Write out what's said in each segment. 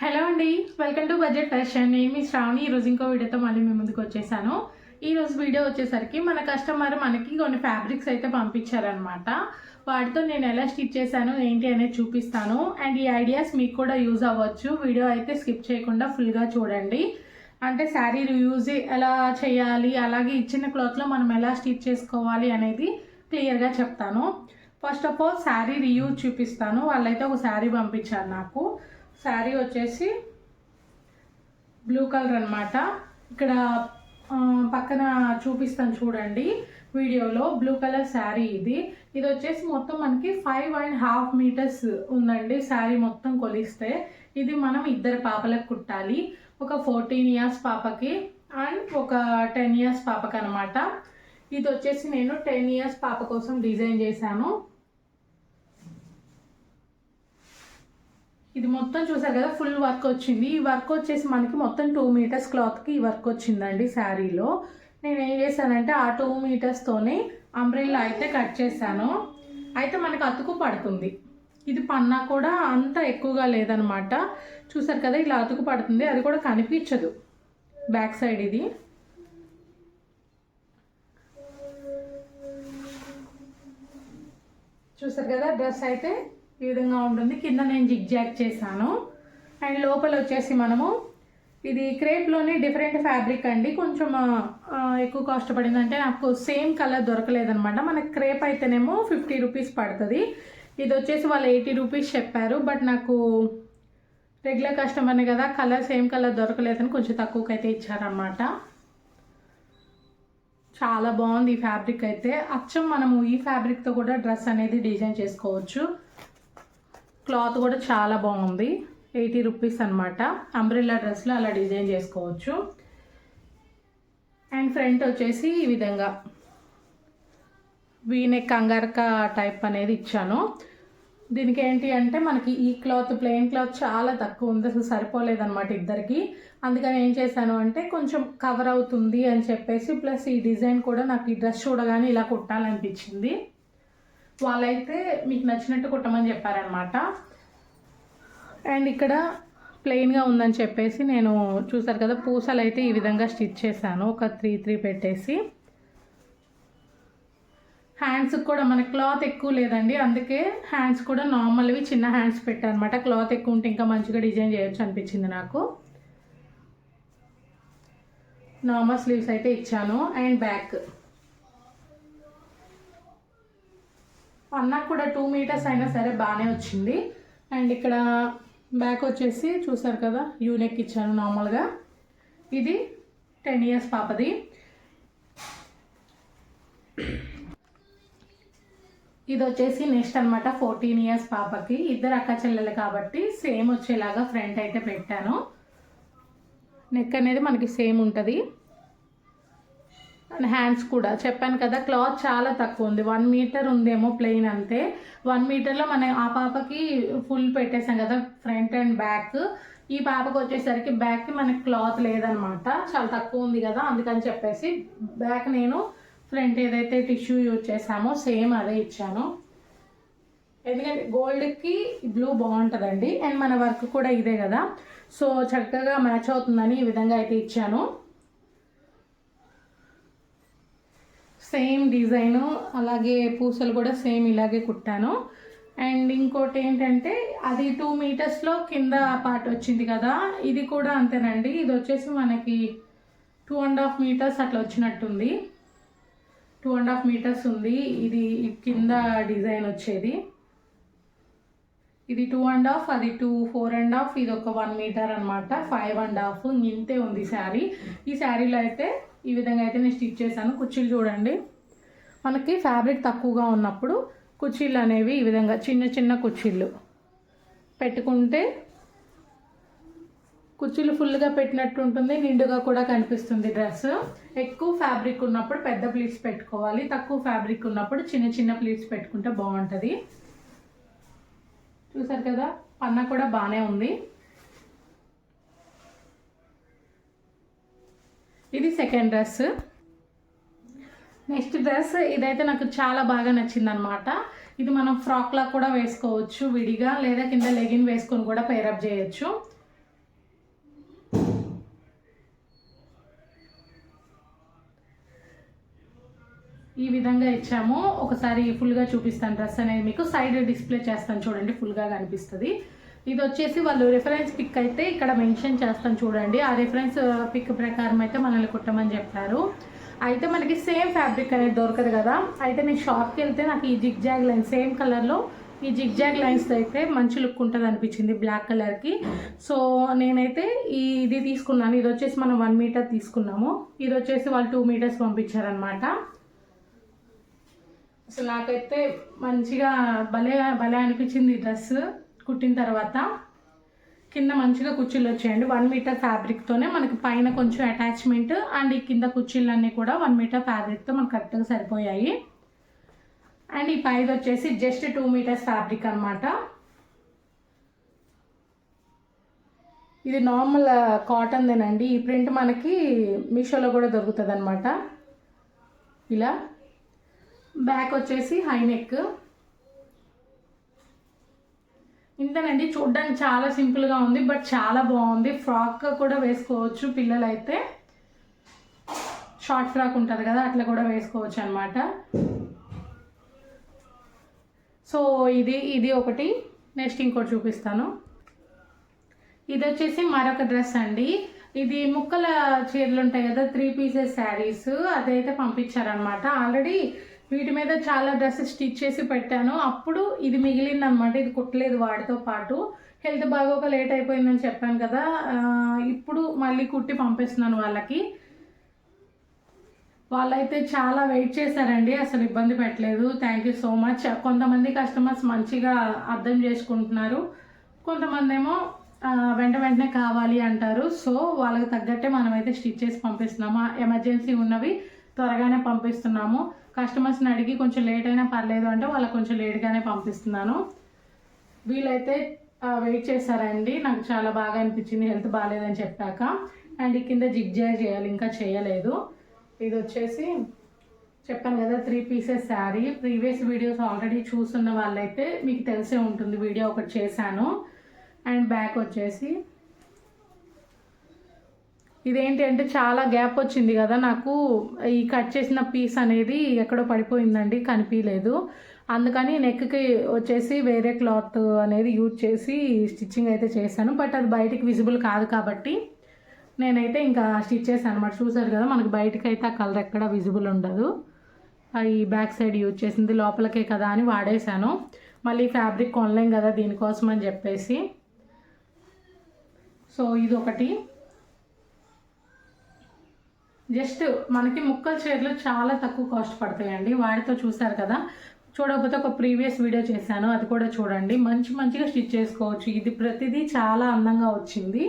Hello అండి welcome to budget fashion. నేను మీ శ్రావణి ఈరోజు ఇంకో వీడియోతో మళ్ళీ మీ ముందుకు వచ్చేసాను. ఈరోజు వీడియో వచ్చేసరికి మన కస్టమర్ మనకి కొన్ని ఫ్యాబ్రిక్స్ అయితే పంపించారనమాట వాటితో నేను ఎలా స్టిచ్ చేశాను ఏంటి అనేది చూపిస్తాను. అండ్ ఈ ఐడియాస్ మీకు కూడా యూజ్ అవ్వచ్చు. వీడియో అయితే స్కిప్ చేయకుండా ఫుల్గా చూడండి. అంటే శారీ యూజ్ ఎలా చేయాలి అలాగే ఇచ్చిన క్లాత్లో మనం ఎలా స్టిచ్ చేసుకోవాలి అనేది క్లియర్గా చెప్తాను. First of all sari reuse చూపిస్తాను. వాళ్ళైతే ఒక శారీ పంపించారు నాకు. శారీ వచ్చేసి బ్లూ కలర్ అనమాట ఇక్కడ పక్కన చూపిస్తాను చూడండి వీడియోలో. బ్లూ కలర్ శారీ ఇది. ఇది వచ్చేసి మొత్తం మనకి ఫైవ్ అండ్ హాఫ్ మీటర్స్ ఉందండి శారీ మొత్తం కొలిస్తే. ఇది మనం ఇద్దరు పాపలకు కుట్టాలి. ఒక ఫోర్టీన్ ఇయర్స్ పాపకి అండ్ ఒక టెన్ ఇయర్స్ పాపకి అనమాట ఇది వచ్చేసి నేను టెన్ ఇయర్స్ పాప కోసం డిజైన్ చేశాను. ఇది మొత్తం చూసారు కదా ఫుల్ వర్క్ వచ్చింది. ఈ వర్క్ వచ్చేసి మనకి మొత్తం టూ మీటర్స్ క్లాత్కి ఈ వర్క్ వచ్చిందండి శారీలో. నేను ఏం చేశానంటే ఆ టూ మీటర్స్తోనే అంబ్రెల్లా అయితే కట్ చేశాను. అయితే మనకు అతుకు పడుతుంది. ఇది పన్నా కూడా అంత ఎక్కువగా లేదనమాట. చూసారు కదా ఇలా అతుకు పడుతుంది. అది కూడా కనిపించదు. బ్యాక్ సైడ్ ఇది. చూసారు కదా డ్రెస్ అయితే ఈ విధంగా ఉంటుంది. కింద నేను జిగ్జాక్ చేశాను. అండ్ లోపల వచ్చేసి మనము ఇది క్రేప్లోనే డిఫరెంట్ ఫ్యాబ్రిక్ అండి. కొంచెం ఎక్కువ కాస్ట్ పడింది అంటే నాకు సేమ్ కలర్ దొరకలేదనమాట మనకి క్రేప్ అయితేనేమో ఫిఫ్టీ రూపీస్ పడుతుంది. ఇది వచ్చేసి వాళ్ళు ఎయిటీ రూపీస్ చెప్పారు. బట్ నాకు రెగ్యులర్ కస్టమర్ని కదా కలర్ సేమ్ కలర్ దొరకలేదని కొంచెం తక్కువకి అయితే ఇచ్చారనమాట చాలా బాగుంది ఈ ఫ్యాబ్రిక్ అయితే. అచ్చం మనము ఈ ఫ్యాబ్రిక్తో కూడా డ్రెస్ అనేది డిజైన్ చేసుకోవచ్చు. క్లాత్ కూడా చాలా బాగుంది. ఎయిటీ రూపీస్ అనమాట అంబ్రిల్లా డ్రెస్లో అలా డిజైన్ చేసుకోవచ్చు. అండ్ ఫ్రంట్ వచ్చేసి ఈ విధంగా. వీనెక్ కంగారక టైప్ అనేది ఇచ్చాను. దీనికి ఏంటి అంటే మనకి ఈ క్లాత్ ప్లెయిన్ క్లాత్ చాలా తక్కువ ఉంది. అసలు సరిపోలేదన్నమాట ఇద్దరికి. అందుకని ఏం చేశాను అంటే కొంచెం కవర్ అవుతుంది అని చెప్పేసి ప్లస్ ఈ డిజైన్ కూడా నాకు ఈ డ్రెస్ చూడగానే ఇలా కుట్టాలనిపించింది. వాళ్ళైతే మీకు నచ్చినట్టు కుట్టమని చెప్పారనమాట అండ్ ఇక్కడ ప్లెయిన్గా ఉందని చెప్పేసి నేను చూసారు కదా పూసలు అయితే ఈ విధంగా స్టిచ్ చేశాను. ఒక త్రీ త్రీ పెట్టేసి. హ్యాండ్స్కి కూడా మన క్లాత్ ఎక్కువ లేదండి. అందుకే హ్యాండ్స్ కూడా నార్మల్వి చిన్న హ్యాండ్స్ పెట్టానమాట క్లాత్ ఎక్కువ ఉంటే ఇంకా మంచిగా డిజైన్ చేయొచ్చు అనిపించింది నాకు. నార్మల్ స్లీవ్స్ అయితే ఇచ్చాను. And back. అన్నకు కూడా టూ మీటర్స్ అయినా సరే బాగానే వచ్చింది. అండ్ ఇక్కడ బ్యాక్ వచ్చేసి చూసారు కదా యూనెక్ ఇచ్చాను నార్మల్గా ఇది టెన్ ఇయర్స్ పాపది. ఇది వచ్చేసి నెక్స్ట్ అనమాట ఫోర్టీన్ ఇయర్స్ పాపకి. ఇద్దరు అక్క చెల్లెలు కాబట్టి సేమ్ వచ్చేలాగా ఫ్రంట్ అయితే పెట్టాను. నెక్ అనేది మనకి సేమ్ ఉంటుంది. అండ్ హ్యాండ్స్ కూడా. చెప్పాను కదా క్లాత్ చాలా తక్కువ ఉంది. వన్ మీటర్ ఉందేమో ప్లెయిన్ అంతే. వన్ మీటర్లో మనం ఆ పాపకి ఫుల్ పెట్టేసాం కదా ఫ్రంట్ అండ్ బ్యాక్. ఈ పాపకు వచ్చేసరికి బ్యాక్కి మనకి క్లాత్ లేదనమాట. చాలా తక్కువ ఉంది కదా అందుకని చెప్పేసి బ్యాక్ నేను ఫ్రంట్ ఏదైతే టిష్యూ యూజ్ చేసామో సేమ్ అదే ఇచ్చాను. ఎందుకంటే గోల్డ్కి బ్లూ బాగుంటుందండి. అండ్ మన వర్క్ కూడా ఇదే కదా. సో చక్కగా మ్యాచ్ అవుతుందని ఈ విధంగా అయితే ఇచ్చాను. సేమ్ డిజైను అలాగే పూసలు కూడా సేమ్ ఇలాగే కుట్టాను. అండ్ ఇంకోటి ఏంటంటే అది టూ మీటర్స్లో కింద పార్ట్ వచ్చింది కదా ఇది కూడా అంతేనండి. ఇది వచ్చేసి మనకి టూ అండ్ హాఫ్ మీటర్స్ అట్లా వచ్చినట్టుంది. టూ అండ్ హాఫ్ మీటర్స్ ఉంది. ఇది కింద డిజైన్ వచ్చేది. ఇది టూ అండ్ హాఫ్ అది టూ ఫోర్ అండ్ హాఫ్ ఇది ఒక వన్ మీటర్ అనమాట ఫైవ్ అండ్ హాఫ్ ఇంతే ఉంది శారీ. ఈ శారీలో అయితే ఈ విధంగా అయితే నేను స్టిచ్ చేశాను. కుర్చీలు చూడండి. మనకి ఫ్యాబ్రిక్ తక్కువగా ఉన్నప్పుడు కుర్చీలు అనేవి ఈ విధంగా చిన్న చిన్న కుర్చీలు పెట్టుకుంటే కుర్చీలు ఫుల్గా పెట్టినట్టు ఉంటుంది నిండుగా కూడా కనిపిస్తుంది డ్రెస్. ఎక్కువ ఫ్యాబ్రిక్ ఉన్నప్పుడు పెద్ద ప్లీట్స్ పెట్టుకోవాలి. తక్కువ ఫ్యాబ్రిక్ ఉన్నప్పుడు చిన్న చిన్న ప్లీట్స్ పెట్టుకుంటే బాగుంటుంది. చూసారు కదా? పన్న కూడా బాగానే ఉంది. ఇది సెకండ్ డ్రెస్ నెక్స్ట్ డ్రెస్ ఇదైతే నాకు చాలా బాగా నచ్చింది అనమాట ఇది మనం ఫ్రాక్ లా కూడా వేసుకోవచ్చు విడిగా లేదా కింద లెగిన్ వేసుకొని కూడా పేరప్ చేయొచ్చు. ఈ విధంగా ఇచ్చాము. ఒకసారి ఫుల్గా చూపిస్తాను డ్రెస్ అనేది మీకు. సైడ్ డిస్ప్లే చేస్తాను చూడండి ఫుల్గా కనిపిస్తుంది. ఇది వచ్చేసి వాళ్ళు రిఫరెన్స్ పిక్ అయితే ఇక్కడ మెన్షన్ చేస్తాను చూడండి. ఆ రిఫరెన్స్ పిక్ ప్రకారం అయితే మనల్ని కుట్టమని చెప్పారు. అయితే మనకి సేమ్ ఫ్యాబ్రిక్ అనేది దొరకదు కదా. అయితే నేను షాప్కి వెళ్తే నాకు ఈ జిగ్ జాగ్ లైన్ సేమ్ కలర్లో ఈ జిగ్ జాగ్ లైన్స్ అయితే మంచి లుక్ ఉంటుంది అనిపించింది బ్లాక్ కలర్కి సో నేనైతే ఈ ఇది తీసుకున్నాను. ఇది వచ్చేసి మనం వన్ మీటర్ తీసుకున్నాము. ఇది వచ్చేసి వాళ్ళు టూ మీటర్స్ పంపించారనమాట అసలు నాకైతే మంచిగా భలే భలే అనిపించింది ఈ డ్రెస్. కుట్టిన తర్వాత కింద మంచిగా కుర్చీలు వచ్చేయండి. వన్ మీటర్ ఫ్యాబ్రిక్తోనే మనకి పైన కొంచెం అటాచ్మెంట్ అండ్ ఈ కింద కుర్చీలన్నీ కూడా వన్ మీటర్ ఫ్యాబ్రిక్తో మనకు కరెక్ట్గా సరిపోయాయి. అండ్ ఈ పైది వచ్చేసి జస్ట్ టూ మీటర్స్ ఫ్యాబ్రిక్ అనమాట ఇది నార్మల్ కాటన్దేనండి uh, ఈ ప్రింట్ మనకి మీషోలో కూడా దొరుకుతుంది అనమాట ఇలా. బ్యాక్ వచ్చేసి హై నెక్ ఇంతేనండి చూడడానికి చాలా సింపుల్గా ఉంది బట్ చాలా బాగుంది. ఫ్రాక్ కూడా వేసుకోవచ్చు పిల్లలైతే. షార్ట్ ఫ్రాక్ ఉంటుంది కదా అట్లా కూడా వేసుకోవచ్చు అనమాట సో ఇది ఇది ఒకటి. నెక్స్ట్ ఇంకోటి చూపిస్తాను. ఇది వచ్చేసి మరొక డ్రెస్ అండి. ఇది ముక్కల చీరలు ఉంటాయి కదా త్రీ పీసెస్ శారీస్. అదైతే పంపించారనమాట ఆల్రెడీ వీటి మీద చాలా డ్రెస్సెస్ స్టిచ్ చేసి పెట్టాను. అప్పుడు ఇది మిగిలింది అనమాట ఇది కుట్టలేదు వాటితో పాటు. హెల్త్ బాగోక లేట్ అయిపోయిందని చెప్పాను కదా. ఇప్పుడు మళ్ళీ కుట్టి పంపిస్తున్నాను వాళ్ళకి. వాళ్ళైతే చాలా వెయిట్ చేశారండి. అసలు ఇబ్బంది పెట్టలేదు. థ్యాంక్ యూ సో మచ్ కొంతమంది కస్టమర్స్ మంచిగా అర్థం చేసుకుంటున్నారు. కొంతమంది ఏమో వెంట వెంటనే కావాలి అంటారు. సో వాళ్ళకి తగ్గట్టే మనమైతే స్టిచ్ చేసి పంపిస్తున్నాము. ఎమర్జెన్సీ ఉన్నవి త్వరగానే పంపిస్తున్నాము. కస్టమర్స్ని అడిగి కొంచెం లేట్ అయినా పర్లేదు అంటే వాళ్ళకి కొంచెం లేట్గానే పంపిస్తున్నాను. వీళ్ళైతే వెయిట్ చేశారండి. నాకు చాలా బాగా అనిపించింది హెల్త్ బాగాలేదని చెప్పాక. అండ్ ఈ కింద జిగ్జాగ్ చేయాలి ఇంకా చేయలేదు. ఇది వచ్చేసి చెప్పాను కదా three pieces sari previous videos already చూస్తున్న వాళ్ళైతే మీకు తెలిసే ఉంటుంది వీడియో ఒకటి చేశాను. అండ్ బ్యాక్ వచ్చేసి ఇదేంటి అంటే చాలా గ్యాప్ వచ్చింది కదా నాకు ఈ కట్ చేసిన పీస్ అనేది ఎక్కడో పడిపోయిందండి కనిపించలేదు అందుకని నెక్కి వచ్చేసి వేరే క్లాత్ అనేది యూజ్ చేసి స్టిచ్చింగ్ అయితే చేశాను. బట్ అది బయటికి విజిబుల్ కాదు కాబట్టి నేనైతే ఇంకా స్టిచ్ చేశాను అనమాట చూసారు కదా మనకి బయటకి అయితే ఆ కలర్ ఎక్కడ విజిబుల్ ఉండదు. ఆ ఈ బ్యాక్ సైడ్ యూజ్ చేసింది లోపలకే కదా అని వాడేశాను. మళ్ళీ ఫ్యాబ్రిక్ కొనలేం కదా దీనికోసం అని చెప్పేసి. సో ఇది ఒకటి జస్ట్ మనకి ముక్కల చీరలు చాలా తక్కువ కాస్ట్ పడతాయండి. వాటితో చూసారు కదా. చూడకపోతే ఒక ప్రీవియస్ వీడియో చేశాను. అది కూడా చూడండి. మంచి మంచిగా స్టిచ్ చేసుకోవచ్చు. ఇది ప్రతిదీ చాలా అందంగా వచ్చింది.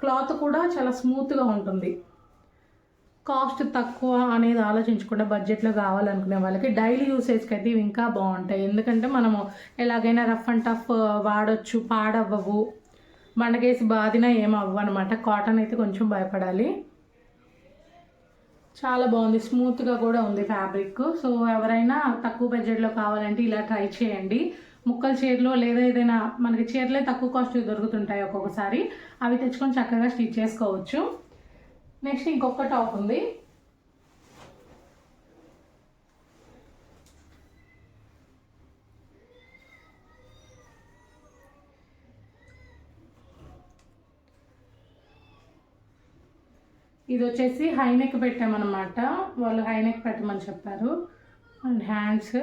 క్లాత్ కూడా చాలా స్మూత్గా ఉంటుంది. కాస్ట్ తక్కువ అనేది ఆలోచించకుండా బడ్జెట్లో కావాలనుకునే వాళ్ళకి డైలీ యూసేజ్కి అయితే ఇవి ఇంకా బాగుంటాయి. ఎందుకంటే మనము ఎలాగైనా రఫ్ అండ్ టఫ్ వాడచ్చు పాడవ్వవు. బండకేసి బాధినా ఏమవ్వు అనమాట కాటన్ అయితే కొంచెం భయపడాలి. చాలా బాగుంది. స్మూత్గా కూడా ఉంది ఫ్యాబ్రిక్ సో ఎవరైనా తక్కువ బడ్జెట్లో కావాలంటే ఇలా ట్రై చేయండి. ముక్కల చీరలు లేదా ఏదైనా మనకి చీరలే తక్కువ కాస్ట్ దొరుకుతుంటాయి ఒక్కొక్కసారి. అవి తెచ్చుకొని చక్కగా స్టిచ్ చేసుకోవచ్చు. నెక్స్ట్ ఇంకొక టాప్ ఉంది. ఇది వచ్చేసి హైనెక్ పెట్టామన్నమాట. వాళ్ళు హైనెక్ పెట్టమని చెప్పారు. అండ్ హ్యాండ్స్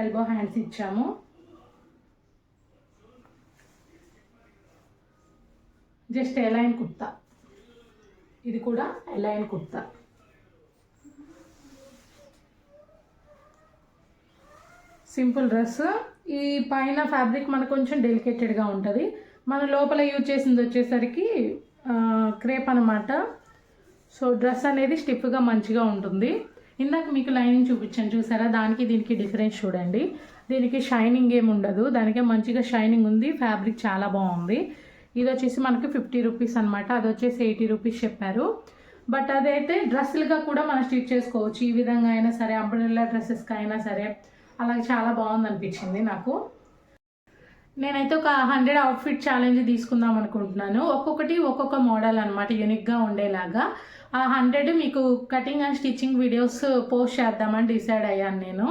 ఎల్బో హ్యాండ్స్ ఇచ్చాము. Just A line kurta. ఇది కూడా ఎలైన్ కుర్తా. Simple dress. ఈ పైన ఫ్యాబ్రిక్ మనకు కొంచెం డెలికేటెడ్గా ఉంటుంది. మన లోపల యూజ్ చేసింది వచ్చేసరికి క్రేప్ అనమాట సో డ్రెస్ అనేది స్టిఫ్గా మంచిగా ఉంటుంది. ఇందాక మీకు లైనింగ్ చూపించాను చూసారా? దానికి దీనికి డిఫరెన్స్ చూడండి. దీనికి షైనింగ్ ఏమి ఉండదు. దానికే మంచిగా షైనింగ్ ఉంది. ఫ్యాబ్రిక్ చాలా బాగుంది. ఇది వచ్చేసి మనకి ఫిఫ్టీ రూపీస్ అనమాట అది వచ్చేసి ఎయిటీ రూపీస్ చెప్పారు. బట్ అదైతే డ్రెస్సులుగా కూడా మనం స్టిచ్ చేసుకోవచ్చు. ఈ విధంగా అయినా సరే అంబ్రెల్లా డ్రెస్సెస్కి అయినా సరే. అలాగే చాలా బాగుంది అనిపించింది నాకు. నేనైతే ఒక హండ్రెడ్ అవుట్ఫిట్ ఛాలెంజ్ తీసుకుందాం అనుకుంటున్నాను. ఒక్కొక్కటి ఒక్కొక్క మోడల్ అనమాట యూనిక్గా ఉండేలాగా. ఆ హండ్రెడ్ మీకు cutting and stitching videos post చేద్దామని డిసైడ్ అయ్యాను నేను.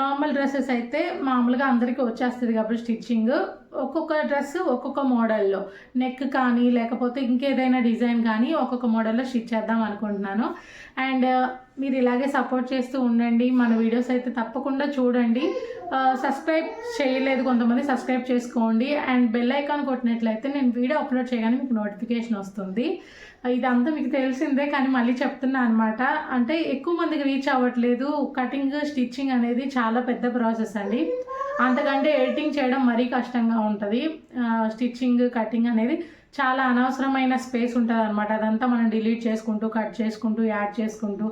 నార్మల్ డ్రెస్సెస్ అయితే మామూలుగా అందరికీ వచ్చేస్తుంది కాబట్టి స్టిచ్చింగ్ ఒక్కొక్క డ్రెస్ ఒక్కొక్క మోడల్లో. నెక్ కానీ లేకపోతే ఇంకేదైనా డిజైన్ కానీ ఒక్కొక్క మోడల్లో స్టిచ్ చేద్దాం అనుకుంటున్నాను. అండ్ uh, మీరు ఇలాగే సపోర్ట్ చేస్తూ ఉండండి. మన వీడియోస్ అయితే తప్పకుండా చూడండి. Uh, సబ్స్క్రైబ్ చేయలేదు కొంతమంది సబ్స్క్రైబ్ చేసుకోండి. అండ్ బెల్ ఐకాన్ కొట్టినట్లయితే నేను వీడియో అప్లోడ్ చేయగానే మీకు నోటిఫికేషన్ వస్తుంది. Uh, ఇదంతా మీకు తెలిసిందే కానీ మళ్ళీ చెప్తున్నా అనమాట అంటే ఎక్కువ మందికి రీచ్ అవ్వట్లేదు. కటింగ్ స్టిచ్చింగ్ అనేది చాలా పెద్ద ప్రాసెస్ అండి. అంతకంటే ఎడిటింగ్ చేయడం మరీ కష్టంగా ఉంటుంది. స్టిచ్చింగ్ కటింగ్ అనేది చాలా అనవసరమైన స్పేస్ ఉంటుంది అనమాట అదంతా మనం డిలీట్ చేసుకుంటూ కట్ చేసుకుంటూ యాడ్ చేసుకుంటూ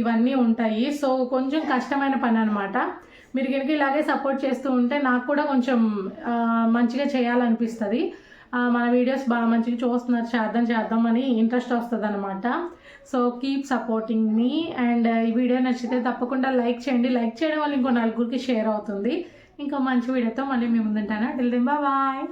ఇవన్నీ ఉంటాయి. సో కొంచెం కష్టమైన పని అనమాట మీరు కనుక ఇలాగే సపోర్ట్ చేస్తూ ఉంటే నాకు కూడా కొంచెం మంచిగా చేయాలనిపిస్తుంది. మన వీడియోస్ బాగా మంచిగా చూస్తున్నారు. చేద్దాం చేద్దాం అని ఇంట్రెస్ట్ వస్తుంది అనమాట సో కీప్ సపోర్టింగ్ మీ. అండ్ ఈ వీడియో నచ్చితే తప్పకుండా లైక్ చేయండి. లైక్ చేయడం వల్ల ఇంకో నలుగురికి షేర్ అవుతుంది. ఇంకో మంచి వీడియోతో మళ్ళీ మేము ముందుంటాను. Till then bye